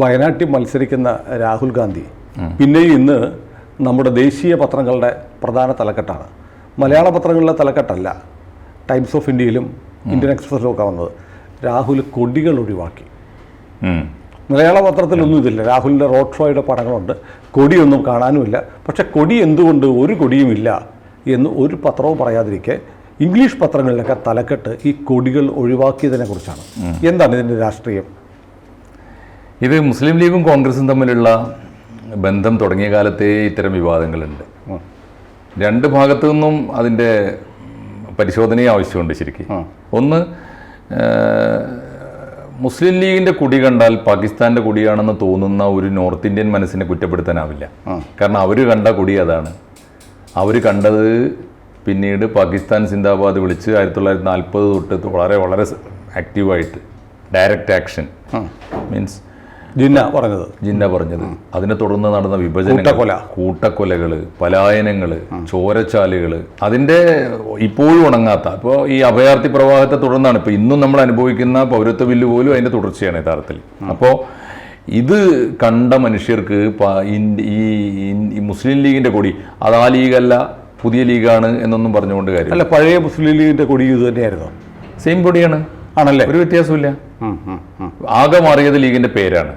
വയനാട്ടിൽ മത്സരിക്കുന്ന രാഹുൽ ഗാന്ധി. പിന്നെയും ഇന്ന് നമ്മുടെ ദേശീയ പത്രങ്ങളുടെ പ്രധാന തലക്കെട്ടാണ്. മലയാള പത്രങ്ങളിലെ തലക്കെട്ടല്ല ടൈംസ് ഓഫ് ഇന്ത്യയിലും ഇന്ത്യൻ എക്സ്പ്രസിലും ഒക്കെ വന്നത്. രാഹുൽ കൊടികൾ ഒഴിവാക്കി. മലയാള പത്രത്തിലൊന്നും ഇതില്ല. രാഹുലിന്റെ റോഡ് ഷോയുടെ പടങ്ങളുണ്ട്. കൊടിയൊന്നും കാണാനുമില്ല. പക്ഷെ കൊടി എന്തുകൊണ്ട് ഒരു കൊടിയുമില്ല എന്ന് ഒരു പത്രവും പറയാതിരിക്കെ ഇംഗ്ലീഷ് പത്രങ്ങളിലൊക്കെ തലക്കെട്ട് ഈ കൊടികൾ ഒഴിവാക്കിയതിനെ കുറിച്ചാണ്. എന്താണ് ഇതിന്റെ രാഷ്ട്രീയം? ഇത് മുസ്ലിം ലീഗും കോൺഗ്രസും തമ്മിലുള്ള ബന്ധം തുടങ്ങിയ കാലത്തേ ഇത്തരം വിവാദങ്ങളുണ്ട്. രണ്ട് ഭാഗത്തു നിന്നും അതിന്റെ പരിശോധനയും ആവശ്യമുണ്ട് ശരിക്കും. ഒന്ന് മുസ്ലിം ലീഗിന്റെ കുടി കണ്ടാൽ പാകിസ്ഥാന്റെ കുടിയാണെന്ന് തോന്നുന്ന ഒരു നോർത്ത് ഇന്ത്യൻ മനസ്സിനെ കുറ്റപ്പെടുത്താനാവില്ല. കാരണം അവർ കണ്ട കുടി അതാണ്. അവർ കണ്ടത് പിന്നീട് പാകിസ്ഥാൻ സിന്ദാബാദ് വിളിച്ച് ആയിരത്തി തൊള്ളായിരത്തി നാൽപ്പത് തൊട്ട് വളരെ വളരെ ആക്റ്റീവായിട്ട് ഡയറക്റ്റ് ആക്ഷൻ മീൻസ് ജിന്ന പറഞ്ഞത്. ജിന്ന പറഞ്ഞത്. അതിനെ തുടർന്ന് നടന്ന വിഭജന കൂട്ടക്കൊല. കൂട്ടക്കൊലകൾ പലായനങ്ങൾ ചോരച്ചാലുകൾ അതിന്റെ ഇപ്പോഴും ഉണങ്ങാത്ത ഇപ്പോൾ ഈ അഭയാർത്ഥി പ്രവാഹത്തെ തുടർന്നാണ്. ഇപ്പൊ ഇന്നും നമ്മൾ അനുഭവിക്കുന്ന പൗരത്വ ബില്ല് പോലും അതിന്റെ തുടർച്ചയാണ് യഥാർത്ഥത്തിൽ. അപ്പോൾ ഇത് കണ്ട മനുഷ്യർക്ക് ഈ ഈ മുസ്ലിം ലീഗിന്റെ കൊടി അത് ആ ലീഗല്ല പുതിയ ലീഗാണ് എന്നൊന്നും പറഞ്ഞുകൊണ്ട് കാര്യം അല്ല പഴയ മുസ്ലിം ലീഗിന്റെ കൊടി ഇത് തന്നെയായിരുന്നു? സെയിം കൊടിയാണ്. ആണല്ലേ? ഒരു വ്യത്യാസമില്ല. ആകെ മാറിയത് ലീഗിന്റെ പേരാണ്.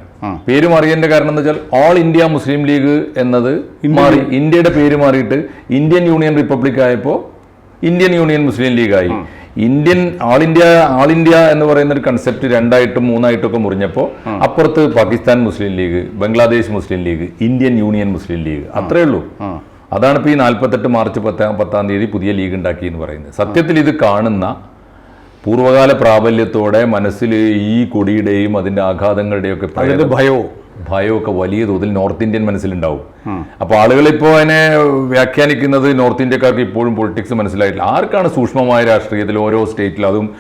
പേര് മാറിയതിന്റെ കാരണം എന്ന് വെച്ചാൽ ഓൾ ഇന്ത്യ മുസ്ലിം ലീഗ് എന്നത് മാറി ഇന്ത്യയുടെ പേര് മാറിയിട്ട് ഇന്ത്യൻ യൂണിയൻ റിപ്പബ്ലിക് ആയപ്പോൾ Indian union Muslim ലീഗായി Indian all India all India എന്ന് പറയുന്ന ഒരു കൺസെപ്റ്റ് രണ്ടായിട്ടും മൂന്നായിട്ടും ഒക്കെ മുറിഞ്ഞപ്പോൾ അപ്പുറത്ത് Pakistan Muslim league Bangladesh Muslim league Indian union Muslim league അത്രേ ഉള്ളൂ. അതാണ് ഇപ്പോൾ ഈ നാൽപ്പത്തെട്ട് മാർച്ച് പത്താം പത്താം തീയതി പുതിയ ലീഗ് ഉണ്ടാക്കി എന്ന് പറയുന്നത്. സത്യത്തിൽ ഇത് കാണുന്ന പൂർവകാല പ്രാബല്യത്തോടെ മനസ്സിൽ ഈ കൊടിയുടെയും അതിന്റെ ആഘാതങ്ങളുടെയും ഒക്കെ പ്രേത- അതിന്റെ ഭയവും. ഭയമൊക്കെ വലിയ തോതിൽ നോർത്ത് ഇന്ത്യൻ മനസ്സിലുണ്ടാവും. അപ്പോൾ ആളുകൾ ഇപ്പോൾ അതിനെ വ്യാഖ്യാനിക്കുന്നത് നോർത്ത് ഇന്ത്യക്കാർക്ക് ഇപ്പോഴും പൊളിറ്റിക്സ് മനസ്സിലായിട്ടില്ല. ആർക്കാണ് സൂക്ഷ്മമായ രാഷ്ട്രീയത്തിൽ ഓരോ സ്റ്റേറ്റിലും അതും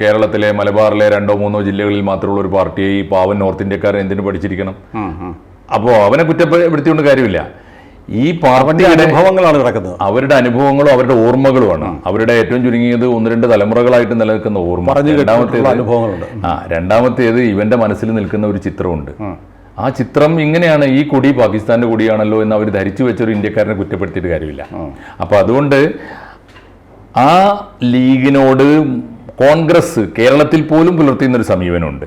കേരളത്തിലെ മലബാറിലെ രണ്ടോ മൂന്നോ ജില്ലകളിൽ മാത്രമുള്ള ഒരു പാർട്ടിയെ ഈ പാവൻ നോർത്ത് ഇന്ത്യക്കാരൻ എന്തിനു പഠിച്ചിരിക്കണം? അപ്പോൾ അവനെ കുറ്റപ്പെടുത്തിയൊണ്ട് കാര്യമില്ല. ഈ പാർട്ടി അനുഭവങ്ങളാണ് നടക്കുന്നത്. അവരുടെ അനുഭവങ്ങളും അവരുടെ ഓർമ്മകളുമാണ്. അവരുടെ ഏറ്റവും ചുരുങ്ങിയത് ഒന്ന് രണ്ട് തലമുറകളായിട്ട് നിലനിൽക്കുന്ന ഓർമ്മ. രണ്ടാമത്തേത് അനുഭവങ്ങളുണ്ട്. ആ രണ്ടാമത്തേത് ഇവന്റെ മനസ്സിൽ നിൽക്കുന്ന ഒരു ചിത്രമുണ്ട്. ആ. ചിത്രം ഇങ്ങനെയാണ് ഈ കൊടി പാകിസ്ഥാന്റെ കൊടിയാണല്ലോ എന്ന് അവർ ധരിച്ചു വെച്ച ഒരു ഇന്ത്യക്കാരനെ കുറ്റപ്പെടുത്തിയിട്ട് കാര്യമില്ല. അപ്പൊ അതുകൊണ്ട് ആ ലീഗിനോട് കോൺഗ്രസ് കേരളത്തിൽ പോലും പുലർത്തുന്ന ഒരു സമീപനമുണ്ട്.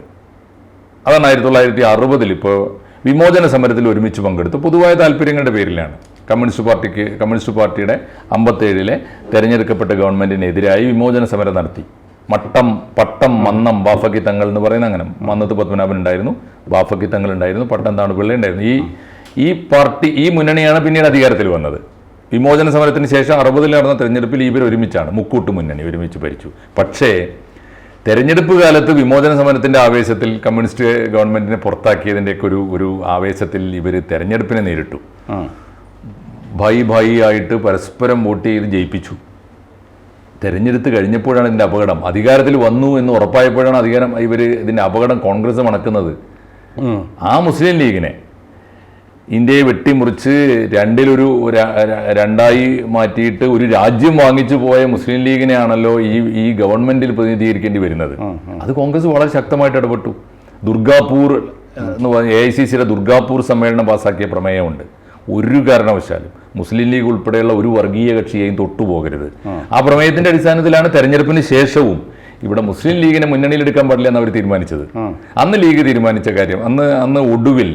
അതാണ് ആയിരത്തി തൊള്ളായിരത്തി അറുപതിൽ ഇപ്പോൾ വിമോചന സമരത്തിൽ ഒരുമിച്ച് പങ്കെടുത്തു. പൊതുവായ താല്പര്യങ്ങളുടെ പേരിലാണ്. കമ്മ്യൂണിസ്റ്റ് പാർട്ടിക്ക് കമ്മ്യൂണിസ്റ്റ് പാർട്ടിയുടെ അമ്പത്തേഴിലെ തെരഞ്ഞെടുക്കപ്പെട്ട ഗവൺമെന്റിനെതിരായി വിമോചന സമരം നടത്തി. മട്ടം പട്ടം മന്നം ബാഫക്കി തങ്ങൾ എന്ന് പറയുന്ന അങ്ങനെ മന്നത്ത് പത്മനാഭൻ ഉണ്ടായിരുന്നു. ബാഫക്കി തങ്ങൾ ഉണ്ടായിരുന്നു പട്ടം താണുപിള്ള ഉണ്ടായിരുന്നു. ഈ ഈ പാർട്ടി ഈ മുന്നണിയാണ് പിന്നീട് അധികാരത്തിൽ വന്നത്. വിമോചന സമരത്തിന് ശേഷം അറുപതിൽ നടന്ന തെരഞ്ഞെടുപ്പിൽ ഇവർ ഒരുമിച്ചാണ് മുക്കൂട്ട് മുന്നണി ഒരുമിച്ച് ഭരിച്ചു. പക്ഷേ തെരഞ്ഞെടുപ്പ് കാലത്ത് വിമോചന സമരത്തിന്റെ ആവേശത്തിൽ കമ്മ്യൂണിസ്റ്റ് ഗവൺമെന്റിനെ പുറത്താക്കിയതിന്റെയൊക്കെ ഒരു ഒരു ആവേശത്തിൽ ഇവർ തെരഞ്ഞെടുപ്പിനെ നേരിട്ടു. ഭായി ഭായി ആയിട്ട് പരസ്പരം വോട്ട് ചെയ്ത് ജയിപ്പിച്ചു. തെരഞ്ഞെടുത്ത് കഴിഞ്ഞപ്പോഴാണ് ഇതിന്റെ അപകടം. അധികാരത്തിൽ വന്നു എന്ന് ഉറപ്പായപ്പോഴാണ് അധികാരം ഇവർ ഇതിന്റെ അപകടം കോൺഗ്രസ് മണക്കുന്നത്. ആ മുസ്ലിം ലീഗിനെ ഇന്ത്യയെ വെട്ടിമുറിച്ച് രണ്ടിലൊരു രണ്ടായി മാറ്റിയിട്ട് ഒരു രാജ്യം വാങ്ങിച്ചു പോയ മുസ്ലിം ലീഗിനെയാണല്ലോ ഈ ഈ ഗവൺമെന്റിൽ പ്രതിനിധീകരിക്കേണ്ടി വരുന്നത്. അത് കോൺഗ്രസ് വളരെ ശക്തമായിട്ട് ഇടപെട്ടു. ദുർഗാപൂർ എന്ന് പറഞ്ഞ എ ഐ സി സിയുടെ ദുർഗാപൂർ സമ്മേളനം പാസാക്കിയ പ്രമേയമുണ്ട്. ഒരു കാരണവശാലും മുസ്ലിം ലീഗ് ഉൾപ്പെടെയുള്ള ഒരു വർഗീയ കക്ഷിയെയും തൊട്ടുപോകരുത് ആ. പ്രമേയത്തിന്റെ അടിസ്ഥാനത്തിലാണ് തെരഞ്ഞെടുപ്പിന് ശേഷവും ഇവിടെ മുസ്ലിം ലീഗിനെ മുന്നണിയിലെടുക്കാൻ പാടില്ല എന്ന് അവർ തീരുമാനിച്ചത്. അന്ന് ലീഗ് തീരുമാനിച്ച കാര്യം അന്ന് അന്ന് ഒടുവിൽ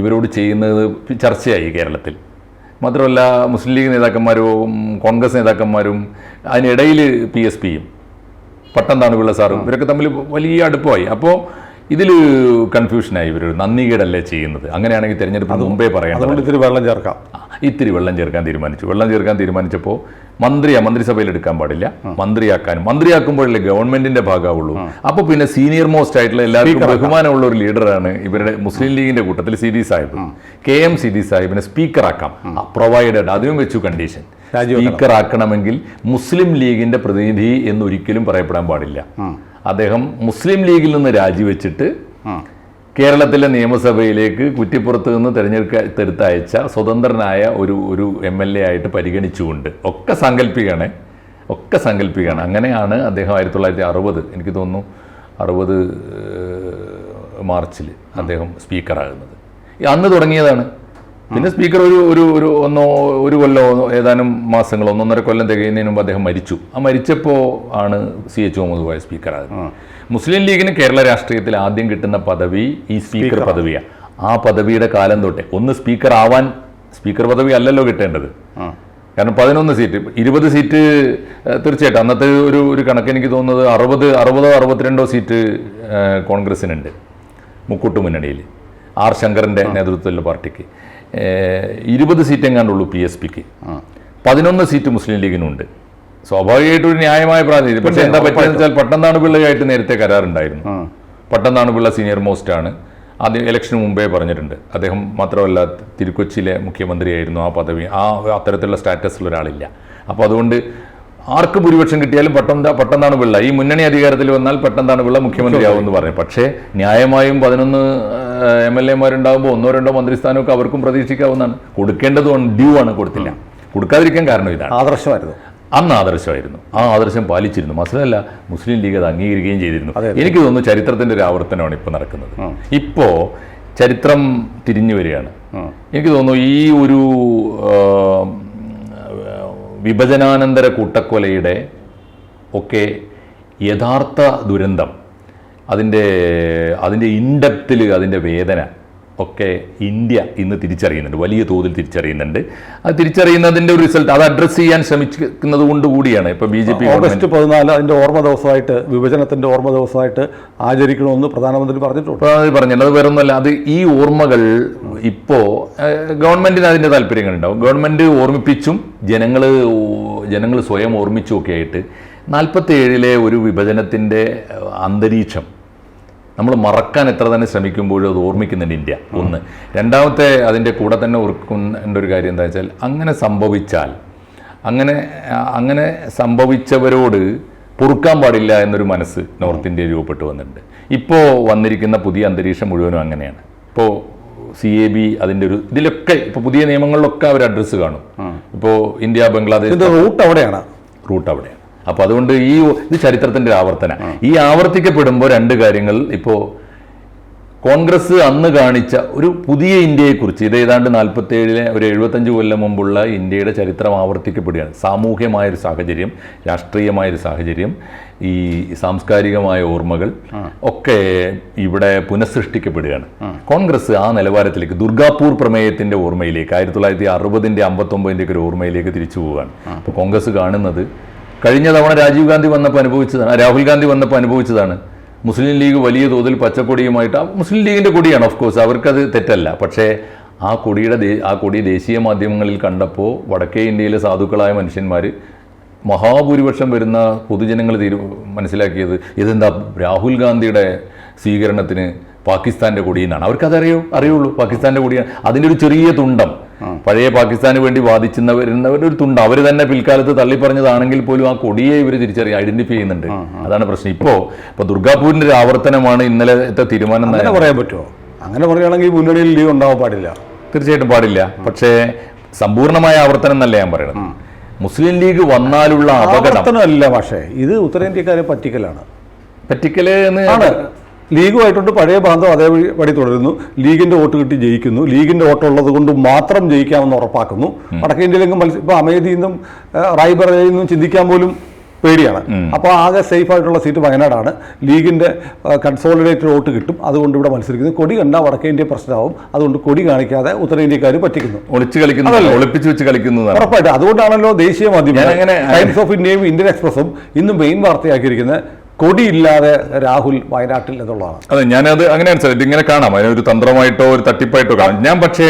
ഇവരോട് ചെയ്യുന്നത് ചർച്ചയായി കേരളത്തിൽ. മാത്രമല്ല മുസ്ലിം ലീഗ് നേതാക്കന്മാരും കോൺഗ്രസ് നേതാക്കന്മാരും അതിനിടയിൽ പി എസ് പിയും പട്ടം താണുപിള്ള സാറും ഇവരൊക്കെ തമ്മിൽ വലിയ അടുപ്പമായി. അപ്പോൾ ഇതിൽ കൺഫ്യൂഷനായി ഇവർ നന്ദികേടല്ലേ ചെയ്യുന്നത്? അങ്ങനെയാണെങ്കിൽ തിരഞ്ഞെടുപ്പ് മുമ്പേ പറയാം അതുകൊണ്ട് ഇത്തിരി വെള്ളം ചേർക്കാം. ഇത്തിരി വെള്ളം ചേർക്കാൻ തീരുമാനിച്ചു. വെള്ളം ചേർക്കാൻ തീരുമാനിച്ചപ്പോൾ മന്ത്രിയാ മന്ത്രിസഭയിൽ എടുക്കാൻ പാടില്ല. മന്ത്രിയാക്കാനും മന്ത്രിയാക്കുമ്പോഴല്ലേ ഗവൺമെന്റിന്റെ ഭാഗമാവുള്ളൂ. അപ്പോൾ പിന്നെ സീനിയർ മോസ്റ്റ് ആയിട്ടുള്ള എല്ലാവർക്കും ബഹുമാനമുള്ള ഒരു ലീഡറാണ് ഇവരുടെ മുസ്ലിം ലീഗിന്റെ കൂട്ടത്തിൽ സിദി സാഹിബ്. കെ എം സിദി സാഹിബിനെ സ്പീക്കറാക്കാം പ്രൊവൈഡഡ് അതിനും വെച്ചു കണ്ടീഷൻ സ്പീക്കർ ആക്കണമെങ്കിൽ മുസ്ലിം ലീഗിന്റെ പ്രതിനിധി എന്നൊരിക്കലും പറയപ്പെടാൻ പാടില്ല. അദ്ദേഹം മുസ്ലിം ലീഗിൽ നിന്ന് രാജിവെച്ചിട്ട് കേരളത്തിലെ നിയമസഭയിലേക്ക് കുറ്റിപ്പുറത്ത് നിന്ന് തെരഞ്ഞെടുക്കടുത്തയച്ച സ്വതന്ത്രനായ ഒരു ഒരു എം എൽ എ ആയിട്ട് പരിഗണിച്ചുകൊണ്ട് ഒക്കെ സങ്കല്പിക്കണേ ഒക്കെ സങ്കല്പിക്കണം അങ്ങനെയാണ് അദ്ദേഹം ആയിരത്തി തൊള്ളായിരത്തി അറുപത് എനിക്ക് തോന്നുന്നു അറുപത് മാർച്ചിൽ അദ്ദേഹം സ്പീക്കറാകുന്നത്. അന്ന് തുടങ്ങിയതാണ്. പിന്നെ സ്പീക്കർ ഒരു ഒരു ഒരു ഒന്നോ ഒരു കൊല്ലോ ഏതാനും മാസങ്ങൾ ഒന്നൊന്നര കൊല്ലം തികയുന്നതിന് മുമ്പ് അദ്ദേഹം മരിച്ചു. ആ മരിച്ചപ്പോൾ ആണ് സി എച്ച് മുഹമ്മദ് കോയ സ്പീക്കറാകുന്നത് മുസ്ലിം ലീഗിന് കേരള രാഷ്ട്രീയത്തിൽ ആദ്യം കിട്ടുന്ന പദവി ഈ സ്പീക്കർ പദവിയാണ് ആ പദവിയുടെ കാലം തൊട്ടേ. ഒന്ന് സ്പീക്കർ ആവാൻ സ്പീക്കർ പദവി അല്ലല്ലോ കിട്ടേണ്ടത്. കാരണം പതിനൊന്ന് സീറ്റ് ഇരുപത് സീറ്റ് തീർച്ചയായിട്ടും അന്നത്തെ ഒരു ഒരു കണക്ക് എനിക്ക് തോന്നുന്നത് അറുപത് അറുപതോ അറുപത്തിരണ്ടോ സീറ്റ് കോൺഗ്രസിനുണ്ട് മുക്കൂട്ട് മുന്നണിയിൽ ആർ ശങ്കറിന്റെ നേതൃത്വത്തിലുള്ള പാർട്ടിക്ക്. ഇരുപത് സീറ്റ് എങ്ങാണ്ടുള്ളൂ പി എസ് പിക്ക്. പതിനൊന്ന് സീറ്റ് മുസ്ലിം ലീഗിനുണ്ട്. സ്വാഭാവികമായിട്ടും ഒരു ന്യായമായ പ്രാതിനിധ്യം. പക്ഷേ എന്താ പറ്റിയെന്ന് വെച്ചാൽ പട്ടന്താണ് പിള്ളയായിട്ട് നേരത്തെ കരാറുണ്ടായിരുന്നു. പട്ടന്താണ് പിള്ള സീനിയർ മോസ്റ്റ് ആണ്. അത് ഇലക്ഷന് മുമ്പേ പറഞ്ഞിട്ടുണ്ട്. അദ്ദേഹം മാത്രമല്ല തിരുക്കൊച്ചിയിലെ മുഖ്യമന്ത്രിയായിരുന്നു. ആ പദവി ആ അത്തരത്തിലുള്ള സ്റ്റാറ്റസിൽ ഒരാളില്ല. അപ്പോൾ അതുകൊണ്ട് ആർക്ക് ഭൂരിപക്ഷം കിട്ടിയാലും പട്ടം പട്ടന്താണ് പിള്ള ഈ മുന്നണി അധികാരത്തിൽ വന്നാൽ പട്ടന്താണ് പിള്ള മുഖ്യമന്ത്രിയാവും എന്ന് പറഞ്ഞു. പക്ഷേ ന്യായമായും പതിനൊന്ന് എം എൽ എമാരുണ്ടാകുമ്പോൾ ഒന്നോ രണ്ടോ മന്ത്രിസ്ഥാനമൊക്കെ അവർക്കും പ്രതീക്ഷിക്കാവുന്നതാണ്. കൊടുക്കേണ്ടതും ഡ്യൂ ആണ് കൊടുത്തില്ല. കൊടുക്കാതിരിക്കാൻ കാരണം ഇതാണ്. ആദർശമായിരുന്നു. അന്ന് ആദർശമായിരുന്നു. ആ ആദർശം പാലിച്ചിരുന്നു. മാത്രമല്ല മുസ്ലിം ലീഗ് അത് അംഗീകരിക്കുകയും ചെയ്തിരുന്നു. എനിക്ക് തോന്നുന്നു ചരിത്രത്തിന്റെ ഒരു ആവർത്തനമാണ് ഇപ്പോൾ നടക്കുന്നത്. ഇപ്പോ ചരിത്രം തിരിഞ്ഞു വരികയാണ്. എനിക്ക് തോന്നുന്നു ഈ ഒരു വിഭജനാനന്തര കൂട്ടക്കൊലയുടെ ഒക്കെ യഥാർത്ഥ ദുരന്തം അതിന്റെ അതിന്റെ ഇൻഡെപ്തിൽ അതിന്റെ വേദന ഒക്കെ ഇന്ത്യ ഇന്ന് തിരിച്ചറിയുന്നുണ്ട്. വലിയ തോതിൽ തിരിച്ചറിയുന്നുണ്ട്. അത് തിരിച്ചറിയുന്നതിന്റെ ഒരു റിസൾട്ട് അത് അഡ്രസ്സ് ചെയ്യാൻ ശ്രമിക്കുന്നത് കൊണ്ട് കൂടിയാണ്. ഇപ്പോൾ ബി ജെ പി ഓഗസ്റ്റ് പതിനാല് അതിന്റെ ഓർമ്മ ദിവസമായിട്ട് വിഭജനത്തിന്റെ ഓർമ്മ ദിവസമായിട്ട് ആചരിക്കണമെന്ന് പ്രധാനമന്ത്രി പറഞ്ഞിട്ടുണ്ട്. പറഞ്ഞല്ലോ അത് വേറൊന്നുമല്ല. അത് ഈ ഓർമ്മകൾ ഇപ്പോൾ ഗവൺമെന്റിന് അതിന്റെ താല്പര്യങ്ങളുണ്ടാവും. ഗവൺമെന്റ് ഓർമ്മിപ്പിച്ചും ജനങ്ങൾ ജനങ്ങൾ സ്വയം ഓർമ്മിച്ചും ഒക്കെ ആയിട്ട് നാൽപ്പത്തി ഏഴിലെ ഒരു വിഭജനത്തിന്റെ അന്തരീക്ഷം. നമ്മൾ മറക്കാൻ എത്ര തന്നെ ശ്രമിക്കുമ്പോഴും അത് ഓർമ്മിക്കുന്നുണ്ട് ഇന്ത്യ. ഒന്ന്. രണ്ടാമത്തെ അതിന്റെ കൂടെ തന്നെ ഓർക്കുന്നതിന്റെ ഒരു കാര്യം എന്താ വെച്ചാൽ അങ്ങനെ സംഭവിച്ചാൽ അങ്ങനെ അങ്ങനെ സംഭവിച്ചവരോട് പൊറുക്കാൻ പാടില്ല എന്നൊരു മനസ്സ് നോർത്ത് ഇന്ത്യ രൂപപ്പെട്ടു വന്നിട്ടുണ്ട്. ഇപ്പോൾ വന്നിരിക്കുന്ന പുതിയ അന്തരീക്ഷം മുഴുവനും അങ്ങനെയാണ്. ഇപ്പോൾ സി എ ബി അതിന്റെ ഒരു ഇതിലൊക്കെ ഇപ്പോൾ പുതിയ നിയമങ്ങളിലൊക്കെ അവർ അഡ്രസ്സ് കാണും. ഇപ്പോൾ ഇന്ത്യ ബംഗ്ലാദേശ് റൂട്ട് അവിടെയാണ്. റൂട്ട് അവിടെയാണ്. അപ്പോൾ അതുകൊണ്ട് ഈ ഇത് ചരിത്രത്തിന്റെ ആവർത്തന. ഈ ആവർത്തിക്കപ്പെടുമ്പോൾ രണ്ട് കാര്യങ്ങൾ ഇപ്പോ കോൺഗ്രസ് അന്ന് കാണിച്ച ഒരു പുതിയ ഇന്ത്യയെക്കുറിച്ച് ഇത് ഏതാണ്ട് നാൽപ്പത്തി ഏഴിലെ ഒരു എഴുപത്തഞ്ച് കൊല്ലം മുമ്പുള്ള ഇന്ത്യയുടെ ചരിത്രം ആവർത്തിക്കപ്പെടുകയാണ്. സാമൂഹ്യമായൊരു സാഹചര്യം രാഷ്ട്രീയമായൊരു സാഹചര്യം ഈ സാംസ്കാരികമായ ഓർമ്മകൾ ഒക്കെ ഇവിടെ പുനഃസൃഷ്ടിക്കപ്പെടുകയാണ്. കോൺഗ്രസ് ആ നിലവാരത്തിലേക്ക് ദുർഗാപൂർ പ്രമേയത്തിന്റെ ഓർമ്മയിലേക്ക് ആയിരത്തി തൊള്ളായിരത്തി അറുപതിന്റെ അമ്പത്തൊമ്പതിന്റെ ഒക്കെ ഒരു ഓർമ്മയിലേക്ക് തിരിച്ചു പോവുകയാണ്. അപ്പോൾ കോൺഗ്രസ് കാണുന്നത് കഴിഞ്ഞ തവണ രാജീവ് ഗാന്ധി വന്നപ്പോൾ അനുഭവിച്ചതാണ് രാഹുൽ ഗാന്ധി വന്നപ്പോൾ അനുഭവിച്ചതാണ്. മുസ്ലിം ലീഗ് വലിയ തോതിൽ പച്ചക്കൊടിയുമായിട്ട് ആ മുസ്ലിം ലീഗിന്റെ കൊടിയാണ് ഓഫ് കോഴ്സ് അവർക്കത് തെറ്റല്ല. പക്ഷേ ആ കൊടിയുടെ ആ കൊടി ദേശീയ മാധ്യമങ്ങളിൽ കണ്ടപ്പോൾ വടക്കേ ഇന്ത്യയിലെ സാധുക്കളായ മനുഷ്യന്മാർ മഹാഭൂരിപക്ഷം വരുന്ന പൊതുജനങ്ങൾ തീരു മനസ്സിലാക്കിയത് ഇതെന്താ രാഹുൽ ഗാന്ധിയുടെ സ്വീകരണത്തിന് പാകിസ്ഥാന്റെ കൊടിയെന്നാണ്. അവർക്കതറിയോ അറിയുള്ളൂ പാകിസ്ഥാന്റെ കൊടിയാണ്. അതിന്റെ ഒരു ചെറിയ തുണ്ടം. പഴയ പാകിസ്ഥാന് വേണ്ടി വാദിച്ചവരുന്നവർ ഒരു തുണ്ട്. അവർ തന്നെ പിൽക്കാലത്ത് തള്ളിപ്പറഞ്ഞതാണെങ്കിൽ പോലും ആ കൊടിയെ ഇവർ തിരിച്ചറിയ ഐഡന്റിഫൈ ചെയ്യുന്നുണ്ട്. അതാണ് പ്രശ്നം. ഇപ്പോ ഇപ്പൊ ദുർഗാപൂരിന്റെ ഒരു ആവർത്തനമാണ് ഇന്നലത്തെ തീരുമാനം എന്ന് പറയാൻ പറ്റുമോ? അങ്ങനെ പറയുകയാണെങ്കിൽ മുന്നണിയിൽ ലീവ് ഉണ്ടാവാൻ പാടില്ല. തീർച്ചയായിട്ടും പാടില്ല. പക്ഷേ സമ്പൂർണമായ ആവർത്തനം എന്നല്ല ഞാൻ പറയണം മുസ്ലിം ലീഗ് വന്നാലുള്ള അപകടം അല്ല പക്ഷേ. ഇത് ഉത്തരേന്ത്യക്കാരെ പറ്റിക്കലാണ്. പറ്റിക്കൽ എന്ന് ലീഗുമായിട്ടുണ്ട് പഴയ ബന്ധം അതേപടി തുടരുന്നു. ലീഗിന്റെ വോട്ട് കിട്ടി ജയിക്കുന്നു. ലീഗിന്റെ വോട്ട് ഉള്ളത് കൊണ്ട് മാത്രം ജയിക്കാമെന്ന് ഉറപ്പാക്കുന്നു. വടക്കേ ഇന്ത്യയിലെങ്കിലും മത്സ്യ ഇപ്പൊ അമേധിയിൽ നിന്നും റായ്ബറയിൽ നിന്നും ചിന്തിക്കാൻ പോലും പേടിയാണ്. അപ്പോൾ ആകെ സേഫ് ആയിട്ടുള്ള സീറ്റ് വയനാടാണ്. ലീഗിന്റെ കൺസോളിഡേറ്റഡ് വോട്ട് കിട്ടും. അതുകൊണ്ട് ഇവിടെ മത്സരിക്കുന്നു. കൊടി കണ്ടാൽ വടക്കേ ഇന്ത്യ പ്രശ്നമാവും. അതുകൊണ്ട് കൊടി കാണിക്കാതെ ഉത്തരേന്ത്യക്കാർ പറ്റിക്കുന്നു. ഒളിച്ച് കളിക്കുന്നു ഒളിപ്പിച്ച് വെച്ച് കളിക്കുന്നു ഉറപ്പായിട്ട്. അതുകൊണ്ടാണല്ലോ ദേശീയ മാധ്യമം ടൈംസ് ഓഫ് ഇന്ത്യയും ഇന്ത്യൻ എക്സ്പ്രസും ഇന്ന് മെയിൻ വാർത്തയാക്കിയിരിക്കുന്നത്. കൊടിയില്ലാതെ രാഹുൽ വയനാട്ടിൽ എന്നുള്ളതാണ്. അതെ ഞാനത് അങ്ങനെയാണ് സാർ ഇതിങ്ങനെ കാണാം. അതിനൊരു തന്ത്രമായിട്ടോ ഒരു തട്ടിപ്പായിട്ടോ കാണാം. ഞാൻ പക്ഷേ.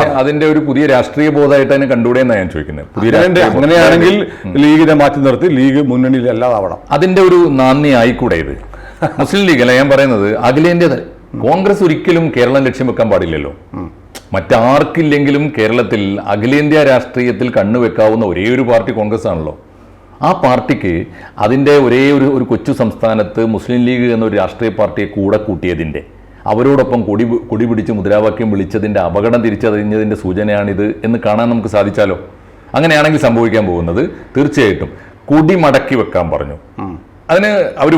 അതിന്റെ ഒരു പുതിയ രാഷ്ട്രീയ ബോധമായിട്ട് അതിനെ കണ്ടുകൂടെ എന്നാണ് ഞാൻ ചോദിക്കുന്നത്. പുതിയ അങ്ങനെ- അങ്ങനെയാണെങ്കിൽ ലീഗിനെ മാറ്റി നിർത്തി. ലീഗ് മുന്നണിയിൽ അല്ലാതാവണം അതിന്റെ ഒരു നന്ദി ആയിക്കൂടെ ഇത്. മുസ്ലിം ലീഗ് അല്ല? ഞാൻ പറയുന്നത് അഖിലേന്ത്യ കോൺഗ്രസ് ഒരിക്കലും കേരളം ലക്ഷ്യം വെക്കാൻ പാടില്ലല്ലോ. മറ്റാർക്കില്ലെങ്കിലും കേരളത്തിൽ അഖിലേന്ത്യാ രാഷ്ട്രീയത്തിൽ കണ്ണുവെക്കാവുന്ന ഒരേ ഒരു പാർട്ടി കോൺഗ്രസ് ആണല്ലോ. ആ പാർട്ടിക്ക് അതിന്റെ ഒരേ ഒരു ഒരു കൊച്ചു സംസ്ഥാനത്ത് മുസ്ലിം ലീഗ് എന്നൊരു രാഷ്ട്രീയ പാർട്ടിയെ കൂടെ കൂട്ടിയതിന്റെ. അവരോടൊപ്പം കൊടി കൊടി പിടിച്ച് മുദ്രാവാക്യം വിളിച്ചതിന്റെ അപകടം തിരിച്ചറിഞ്ഞതിന്റെ സൂചനയാണിത് എന്ന് കാണാൻ നമുക്ക് സാധിച്ചാലോ? അങ്ങനെയാണെങ്കിൽ സംഭവിക്കാൻ പോകുന്നത് തീർച്ചയായിട്ടും കൊടി മടക്കി വെക്കാൻ പറഞ്ഞു. അതിന് അവർ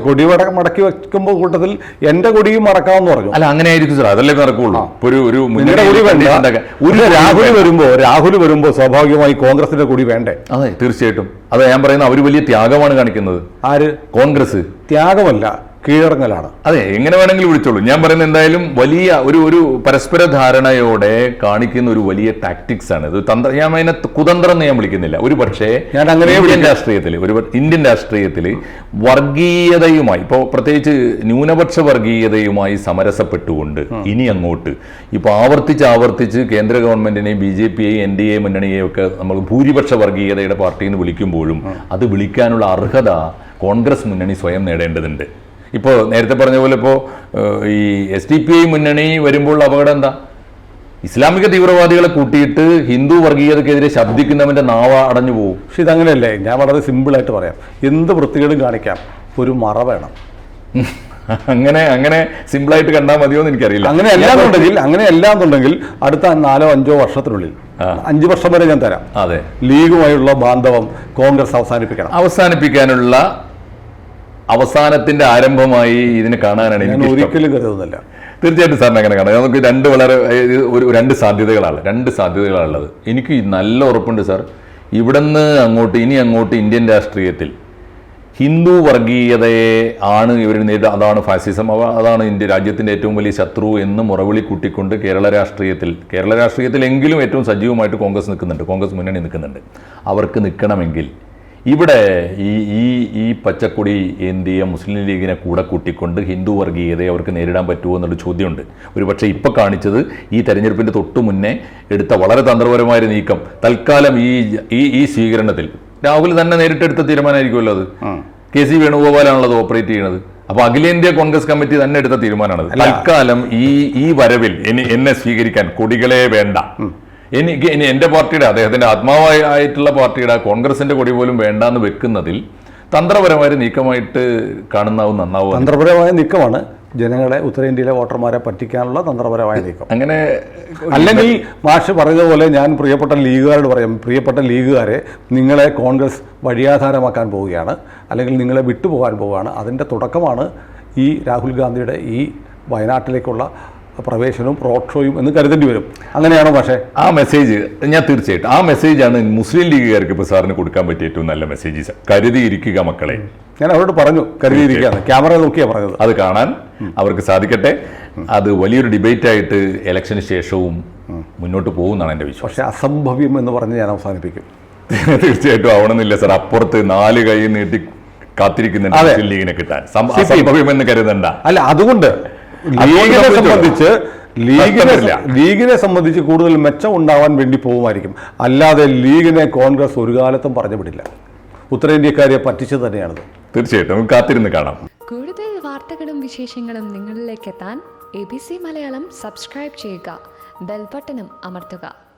കൊടിയടക്കം മടക്കി വെക്കുമ്പോൾ കൂട്ടത്തിൽ എന്റെ കൊടിയും മറക്കാമെന്ന് പറഞ്ഞു. അല്ല അങ്ങനെ ആയിരിക്കും സാർ അതല്ലേ നടക്കുള്ളൂ. ഒരു ഒരു ഒരു രാഹുൽ. വരുമ്പോ രാഹുൽ വരുമ്പോ സ്വാഭാവികമായി കോൺഗ്രസിന്റെ കൊടി വേണ്ടേ? അതെ തീർച്ചയായിട്ടും. അതെ ഞാൻ പറയുന്ന അവർ വലിയ ത്യാഗമാണ് കാണിക്കുന്നത്. ആര്? കോൺഗ്രസ്. ത്യാഗമല്ല. കീഴടങ്ങലാണ്. അതെ എങ്ങനെ വേണമെങ്കിലും വിളിച്ചോളൂ. ഞാൻ പറയുന്നത് എന്തായാലും വലിയ ഒരു ഒരു പരസ്പര ധാരണയോടെ കാണിക്കുന്ന ഒരു വലിയ ടാക്ടിക്സ് ആണ്. ഇത് തന്ത്ര ഞാൻ അതിനെ കുതന്ത്രം എന്ന് ഞാൻ വിളിക്കുന്നില്ല. ഒരു പക്ഷേ ഞാൻ അങ്ങനെ ഇന്ത്യൻ രാഷ്ട്രീയത്തിൽ ഒരു ഇന്ത്യൻ രാഷ്ട്രീയത്തിൽ വർഗീയതയുമായി ഇപ്പോൾ പ്രത്യേകിച്ച് ന്യൂനപക്ഷ വർഗീയതയുമായി സമരസപ്പെട്ടുകൊണ്ട് ഇനി അങ്ങോട്ട് ഇപ്പോൾ ആവർത്തിച്ച് ആവർത്തിച്ച് കേന്ദ്ര ഗവൺമെന്റിനെയും ബി ജെ പിയെയും എൻ ഡി എ മുന്നണിയെയും ഒക്കെ നമ്മൾ ഭൂരിപക്ഷ വർഗീയതയുടെ പാർട്ടി എന്ന് വിളിക്കുമ്പോഴും അത് വിളിക്കാനുള്ള അർഹത കോൺഗ്രസ് മുന്നണി സ്വയം നേടേണ്ടതുണ്ട്. ഇപ്പോൾ നേരത്തെ പറഞ്ഞ പോലെ ഇപ്പോൾ ഈ എസ് ഡി പി ഐ മുന്നണി വരുമ്പോൾ അപകടം എന്താ? ഇസ്ലാമിക തീവ്രവാദികളെ കൂട്ടിയിട്ട് ഹിന്ദു വർഗീയതക്കെതിരെ ശബ്ദിക്കുന്നവന്റെ നാവ അടഞ്ഞു പോകും പക്ഷെ ഇതങ്ങനെയല്ലേ ഞാൻ വളരെ സിമ്പിളായിട്ട് പറയാം. എന്ത് വൃത്തികേടും കാണിക്കാം ഒരു മറ വേണം. അങ്ങനെ അങ്ങനെ സിമ്പിളായിട്ട് കണ്ടാൽ മതിയോ എന്ന് എനിക്കറിയില്ല. അങ്ങനെ അല്ലാന്നുണ്ടെങ്കിൽ അങ്ങനെ അല്ലാന്നുണ്ടെങ്കിൽ അടുത്ത നാലോ അഞ്ചോ വർഷത്തിനുള്ളിൽ അഞ്ചു വർഷം വരെ ഞാൻ തരാം. അതെ. ലീഗുമായുള്ള ബാന്ധവം കോൺഗ്രസ് അവസാനിപ്പിക്കണം. അവസാനിപ്പിക്കാനുള്ള അവസാനത്തിന്റെ ആരംഭമായി ഇതിനെ കാണാനാണ് എനിക്ക്. ഒരിക്കലും കരുതുന്നില്ല. തീർച്ചയായിട്ടും സാറിന് അങ്ങനെ കാണാം. നമുക്ക് രണ്ട് വളരെ ഒരു രണ്ട് സാധ്യതകളാണ്. രണ്ട് സാധ്യതകളാണുള്ളത്. എനിക്ക് നല്ല ഉറപ്പുണ്ട് സാർ. ഇവിടുന്ന് അങ്ങോട്ട് ഇനി അങ്ങോട്ട് ഇന്ത്യൻ രാഷ്ട്രീയത്തിൽ ഹിന്ദു വർഗീയതയെ ആണ് ഇവർ നേരിടുക അതാണ് ഫാസിസം. അവ അതാണ് ഇന്ത്യ രാജ്യത്തിന്റെ ഏറ്റവും വലിയ ശത്രു എന്ന് മുറവിളി കൂട്ടിക്കൊണ്ട് കേരള രാഷ്ട്രീയത്തിൽ കേരള രാഷ്ട്രീയത്തിലെങ്കിലും ഏറ്റവും സജീവമായിട്ട് കോൺഗ്രസ് നിൽക്കുന്നുണ്ട്. കോൺഗ്രസ് മുന്നണി നിൽക്കുന്നുണ്ട്. അവർക്ക് നിൽക്കണമെങ്കിൽ ഇവിടെ ഈ ഈ ഈ പച്ചക്കൊടി ഇന്ത്യ മുസ്ലിം ലീഗിനെ കൂടെ കൂട്ടിക്കൊണ്ട് ഹിന്ദു വർഗീയതയെ അവർക്ക് നേരിടാൻ പറ്റുമോ എന്നുള്ള ചോദ്യമുണ്ട്. ഒരു പക്ഷേ ഇപ്പോൾ കാണിച്ചത് ഈ തെരഞ്ഞെടുപ്പിന്റെ തൊട്ടു മുന്നേ എടുത്ത വളരെ തന്ത്രപരമായ നീക്കം. തൽക്കാലം ഈ ഈ ഈ സ്വീകരണത്തിൽ രാഹുൽ തന്നെ നേരിട്ടെടുത്ത തീരുമാനമായിരിക്കുമല്ലോ അത്. കെ സി വേണുഗോപാലാണല്ലോ അത് ഓപ്പറേറ്റ് ചെയ്യുന്നത് അപ്പൊ അഖിലേന്ത്യാ കോൺഗ്രസ് കമ്മിറ്റി തന്നെ എടുത്ത തീരുമാനമാണ് തൽക്കാലം ഈ ഈ വരവിൽ എന്നെ സ്വീകരിക്കാൻ കൊടികളെ വേണ്ട. എനിക്ക് ഇനി എന്റെ പാർട്ടിയുടെ അദ്ദേഹത്തിന്റെ ആത്മാവായിട്ടുള്ള പാർട്ടിയുടെ കോൺഗ്രസിന്റെ കൊടി പോലും വേണ്ടാന്ന് വെക്കുന്നതിൽ തന്ത്രപരമായ നീക്കമായിട്ട് കാണുന്നാവും നന്നാവും തന്ത്രപരമായ നീക്കമാണ്. ജനങ്ങളെ ഉത്തരേന്ത്യയിലെ വോട്ടർമാരെ പറ്റിക്കാനുള്ള തന്ത്രപരമായ നീക്കം. അങ്ങനെ അല്ലെങ്കിൽ മാഷ് പറഞ്ഞതുപോലെ ഞാൻ പ്രിയപ്പെട്ട ലീഗുകാരോട് പറയാം. പ്രിയപ്പെട്ട ലീഗുകാരെ നിങ്ങളെ കോൺഗ്രസ് വഴിയാധാരമാക്കാൻ പോവുകയാണ്. അല്ലെങ്കിൽ നിങ്ങളെ വിട്ടുപോകാൻ പോവുകയാണ്. അതിന്റെ തുടക്കമാണ് ഈ രാഹുൽ ഗാന്ധിയുടെ ഈ വയനാട്ടിലേക്കുള്ള പ്രവേശനവും റോഡ് ഷോയും എന്ന് കരുതേണ്ടി വരും. അങ്ങനെയാണോ പക്ഷേ ആ മെസ്സേജ് ഞാൻ തീർച്ചയായിട്ടും ആ മെസ്സേജാണ് മുസ്ലിം ലീഗുകാർക്ക് ഇപ്പോൾ സാറിന് കൊടുക്കാൻ പറ്റിയ ഏറ്റവും നല്ല മെസ്സേജ് കരുതിയിരിക്കുക മക്കളെ. ഞാൻ അവരോട് പറഞ്ഞു കരുതിയിരിക്കുകയാണ്. ക്യാമറ നോക്കിയാണ് പറഞ്ഞത്. അത് കാണാൻ അവർക്ക് സാധിക്കട്ടെ. അത് വലിയൊരു ഡിബേറ്റായിട്ട് ഇലക്ഷന് ശേഷവും മുന്നോട്ട് പോകുമെന്നാണ് എന്റെ വിശ്വാസം. പക്ഷേ അസംഭവ്യം എന്ന് പറഞ്ഞ് ഞാൻ അവസാനിപ്പിക്കും. തീർച്ചയായിട്ടും ആവണമെന്നില്ല സാർ. അപ്പുറത്ത് നാല് കൈ നീട്ടി കാത്തിരിക്കുന്നുണ്ട് മുസ്ലിം ലീഗിനെ കിട്ടാൻ. അസംഭവ്യം എന്ന് കരുതണ്ട. അല്ല അതുകൊണ്ട് ലീഗിനെ സംബന്ധിച്ച് ലീഗിനെ ലീഗിനെ സംബന്ധിച്ച് കൂടുതൽ മെച്ചം ഉണ്ടാവാൻ വേണ്ടി പോകുമായിരിക്കും. അല്ലാതെ ലീഗിനെ കോൺഗ്രസ് ഒരു കാലത്തും പറഞ്ഞു വിടില്ല. ഉത്തരേന്ത്യക്കാരെ പറ്റിച്ചത് തന്നെയാണത്. തീർച്ചയായിട്ടും. നമുക്ക് കാത്തിരുന്ന് കാണാം. കൂടുതൽ വാർത്തകളും വിശേഷങ്ങളും നിങ്ങളിലേക്ക് എത്താൻ A B C Malayalam subscribe ചെയ്യുക. ബെൽബട്ടനും അമർത്തുക.